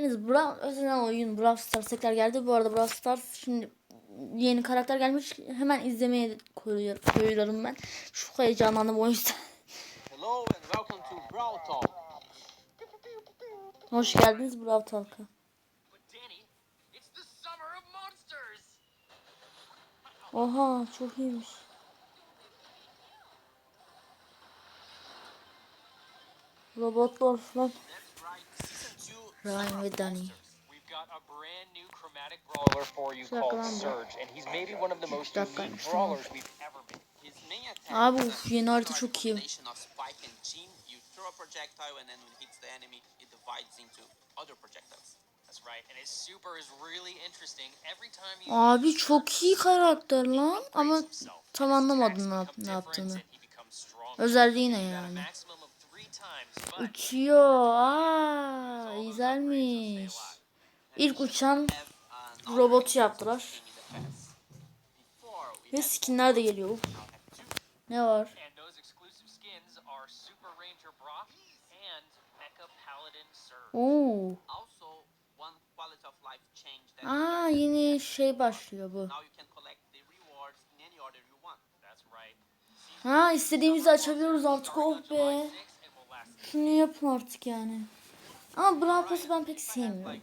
Brawl özel oyun Brawl Stars tekrar geldi. Bu arada Brawl Stars şimdi yeni karakter gelmiş. Hemen izlemeye koyuyorum, koyuyorum ben. Şu heyecanlandım o yüzden. Hello and welcome to Brawl Talk. Hoş geldiniz Brawl Talk'a. Oha çok iyiymiş. Robotlar falan. Ryan ve Danny. Monsters. We've got a brand new chromatic brawler for you Şaka called lan bu. Surge, and he's maybe one of the most unique dakikaymış, tamam. brawlers we've ever been. His main attack Abi uf, yeni harita çok iyi. combination of Spike and Gene. You throw a projectile and then when it hits the enemy, it divides into other projectiles. That's right, and his super is really interesting. Every time you Abi çok iyi karakter lan ama tam anlamadım ne, ne yaptığını. Özelliği ne yani? Uçuyor. Aa, güzelmiş. İlk uçan robotu yaptılar. Ve skinler de geliyor. Ne var? Oo. Aa yeni şey başlıyor bu. Ha istediğimizi açabiliyoruz artık oh be. July 6th and will last Şunu yapın artık yani. Ama Brawl Pass'ı ben pek sevmiyorum. like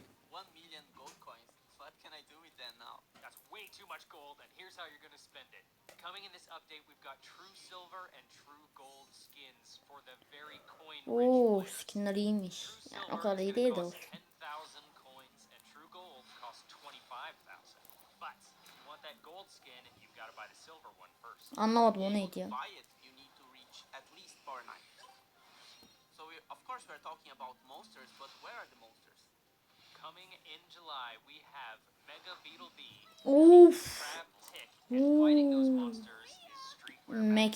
1 million gold coins, what can I do with them now? That's way too much gold, and here's how you're gonna spend it. Coming in this update, we've got true silver and true gold skins for the very coin rich Oo skinler iyiymiş. Yani o kadar iyi değil de olsun. 10,000 coins, and true course we're talking about monsters, but where are the monsters? Coming in July, we have Mega Beetle B, Of. Crab Tick, and fighting those Ooh. monsters is streetwear. Max.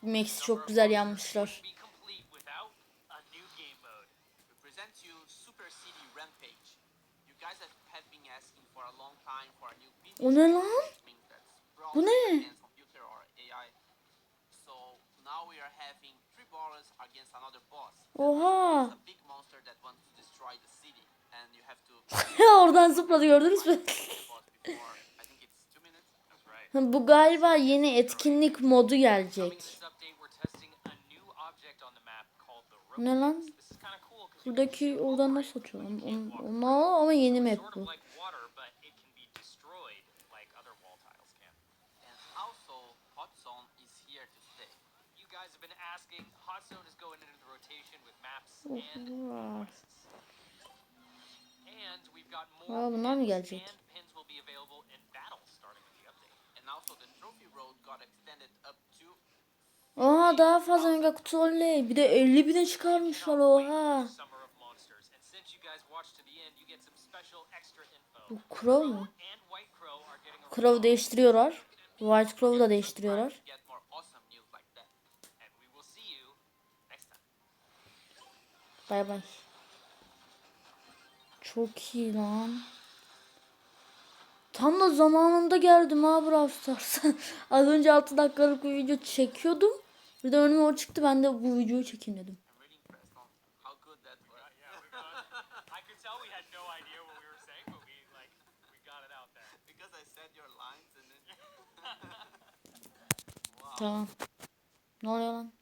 Max çok güzel yapmışlar. Be complete without a new game mode. We present you Super City Rampage. You guys have, have been asking for a long time for a new beat. O ne lan? Bu ne? İt's two minutes. That's right. Bu galiba yeni etkinlik modu gelecek. Ne lan? Buradaki oradan nasıl? Onu, onu ama yeni map bu. Guys have been asking. Hot Zone is going into the rotation with maps and quests. And we've got Aa, more bunlar mı gelecek? and pins will be available in battle starting with the update. And also, the trophy road got extended up to. Oha daha fazla mega kutu oley. Bir de 50 bine çıkarmışlar oha. Summer of Monsters. And since you guys watched to the end, you get some special extra info. Bu Crow mu? And White Crow are getting a Crow değiştiriyorlar. White Crow'u da değiştiriyorlar. Bay bay. Çok iyi lan. Tam da zamanında geldim ha Brawl Stars'a. Az önce 6 dakikalık bir video çekiyordum. Bir de önüme o çıktı ben de bu videoyu çekeyim dedim. Tamam. Ne oluyor lan?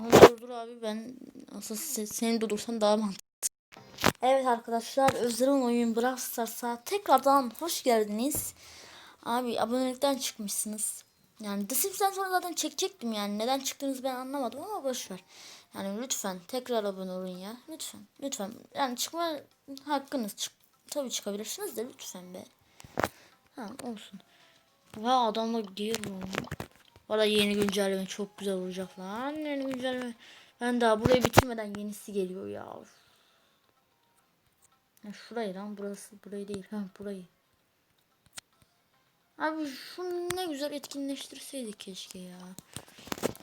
Şunu durdur abi ben asıl se- seni durdursam daha mantıklı. Evet arkadaşlar Özlem'in oyun Brawl Stars'a tekrardan hoş geldiniz. Abi abonelikten çıkmışsınız. Yani The Sims'ten sonra zaten çekecektim yani. Neden çıktığınızı ben anlamadım ama boşver. Yani lütfen tekrar abone olun ya. Lütfen. Lütfen. Yani çıkma hakkınız. Çık Tabii çıkabilirsiniz de lütfen be. Ha olsun. Va adamla diğer bu. Valla yeni güncelleme çok güzel olacak lan. Yeni güncelleme. Ben daha burayı bitirmeden yenisi geliyor ya. Ya şurayı lan burası burayı değil. Ha burayı. Abi şunu ne güzel etkinleştirseydik keşke ya.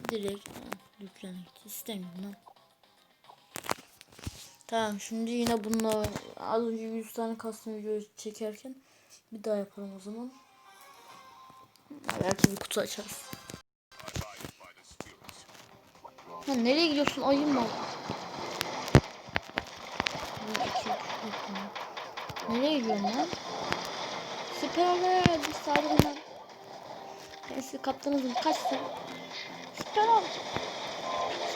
Direkt yüklemek istemiyorum lan. Tamam şimdi yine bununla az önce 100 tane custom video çekerken bir daha yapalım o zaman. Belki bir kutu açarız. Ha, nereye gidiyorsun ayım mı? Nereye gidiyorsun lan? Süper bir saldırın lan. Ben sizi kaptanızım. Kaçsın. Süper ol.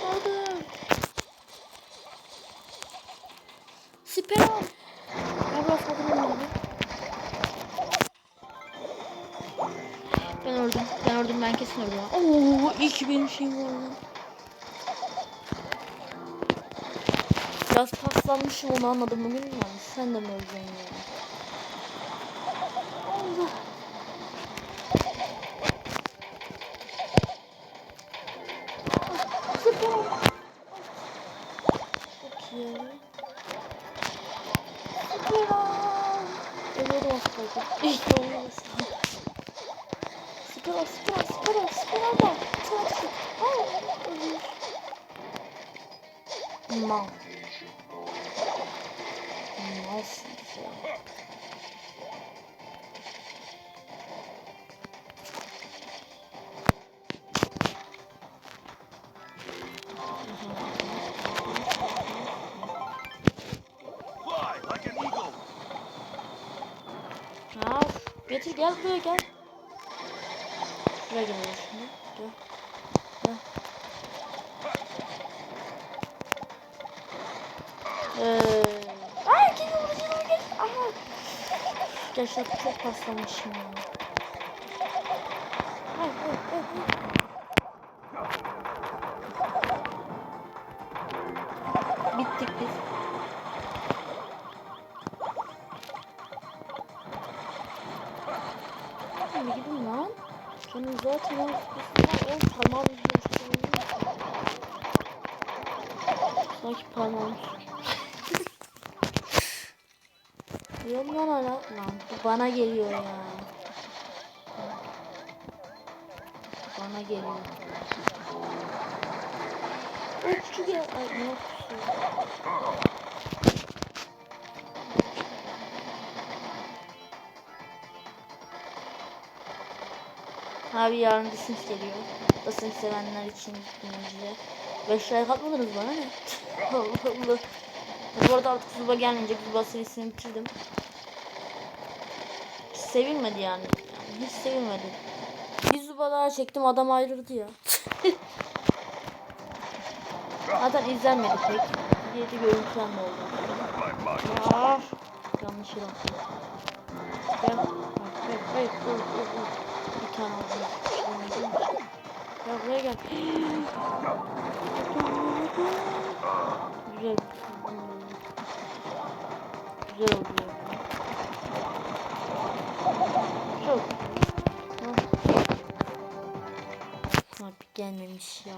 Saldır. Süper ol. Ya biraz lan. Ben öldüm. Ben öldüm. Ben kesin öldüm. Oo, iyi ki benim şeyim var lan. Biraz paslanmışım onu anladım bugün mü? Sen de mi öleceksin ya? Allah. Süper. Ölüyordum az kaldı. İyi olmuş. Süper, süper, süper, süper da. Çok çok. Aa, ölüyor. Mal. Getir gel buraya gel. Şuraya gel oraya şimdi. Gel. Gel. Ee, ay geliyor geliyor gel. Aha. Gerçekten çok paslamışım ya. Ay, ay, ay, ay. Hadi gidin lan. Canım zaten o parmağım. Sanki parmağım Yok lan hala. Lan bu bana geliyor ya. Bana geliyor. Uçtu gel. Ay ne yapıyorsun? Abi yarın Sims geliyor. Sims sevenler için dinleyiciler. 5 like atmadınız bana ne? Allah Allah. Bu arada artık Zuba gelmeyecek. Zuba serisini bitirdim. Hiç sevilmedi yani. yani hiç sevilmedi. Bir Zuba daha çektim adam ayrıldı ya. Zaten izlenmedi pek. Yedi görüntülenme oldu. Ya. Yanlış yere attım. Hayır, hayır, dur. Bir tane aldım. Gel buraya gel. Güzel. Güzel oldu ya. Çok. Abi gelmemiş ya.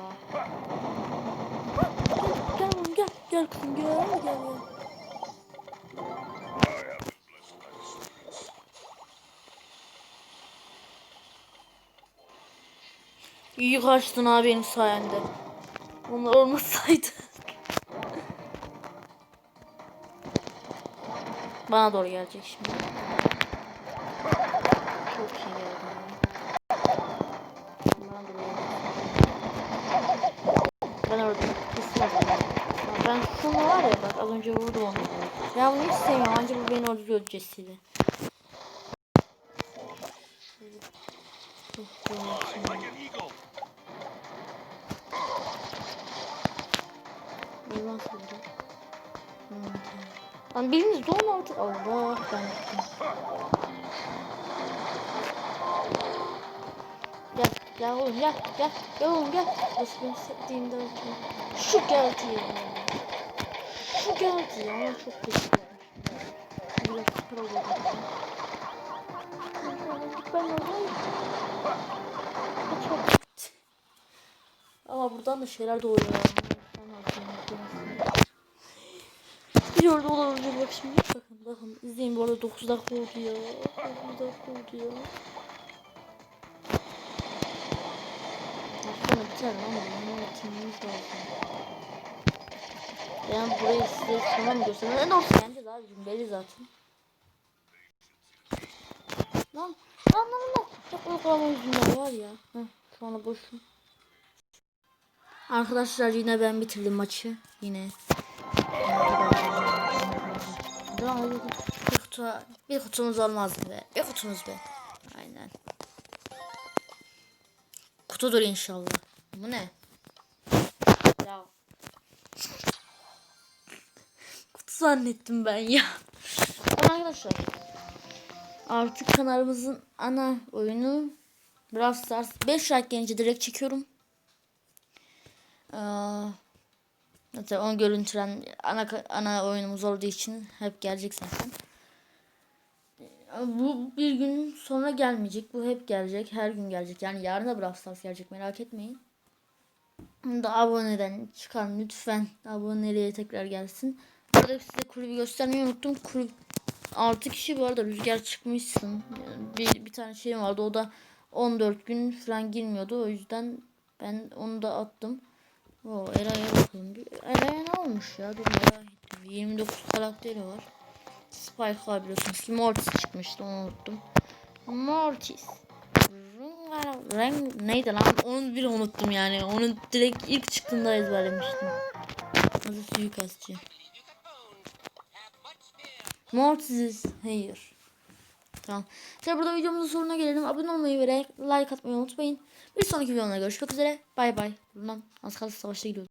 Gel gel. Gel gel gel gel. İyi kaçtın abi benim sayende. Onlar olmasaydı. Bana doğru gelecek şimdi. Çok iyi geldi. Ben orada orada. Ben şunu var ya bak az önce vurdum onu. Ben bunu hiç sevmiyorum. Ancak bu beni orada öldürcesiyle. Hayvan sanırım. Hmm. Lan biriniz doğun artık. Allah ben gittim. Gel gel oğlum gel gel gel oğlum gel. Benim sevdiğimde öldüm. Şu geldi ya. Şu geldi ya. Çok kötü. Biraz süper oldu. Ben. Çok. Ama buradan da şeyler doğuyor. 4 dolar olacak bak şimdi. Bakın bakın izleyin bu arada 9 dakika oldu ya. 9 dakika oldu ya. Sonra biter ama bunu bitirmemiz lazım. Yani burayı size tamam göstermem. En orta bence daha cümleli zaten. Lan lan lan lan. Çok uygulama yüzünden var ya. Heh, şu anda boşum. Arkadaşlar yine ben bitirdim maçı. Yine. Daha hadi. kutu bir kutumuz olmazdı be. Bir kutumuz be. Aynen. Kutudur inşallah. Bu ne? Ya. Kutu zannettim ben ya. Arkadaşlar. Artık kanalımızın ana oyunu Brawl Stars 5 like gelince direkt çekiyorum. Ee, zaten onu görüntülen ana ana oyunumuz olduğu için hep gelecek zaten. Bu bir gün sonra gelmeyecek. Bu hep gelecek. Her gün gelecek. Yani yarın da Brawl Stars gelecek. Merak etmeyin. Bunu da aboneden çıkan lütfen aboneliğe tekrar gelsin. Burada size kulübü göstermeyi unuttum. Kulüp 6 kişi bu arada rüzgar çıkmışsın. Yani Bir, bir tane şey vardı o da 14 gün falan girmiyordu. O yüzden ben onu da attım. O Eray'a bakalım. Eray'a ne olmuş ya? Dur merak ettim. 29 karakteri var. Spike biliyorsunuz ki Mortis çıkmıştı onu unuttum. Mortis. Renk neydi lan? Onu bile unuttum yani. Onu direkt ilk çıktığında ezberlemiştim. Nasıl suikastçı. Mortis is here. Tamam. Şimdi burada videomuzun sonuna gelelim. Abone olmayı ve like atmayı unutmayın. Bir sonraki videoda görüşmek üzere. Bay bay. Buradan az kalsın savaşta gidiyoruz.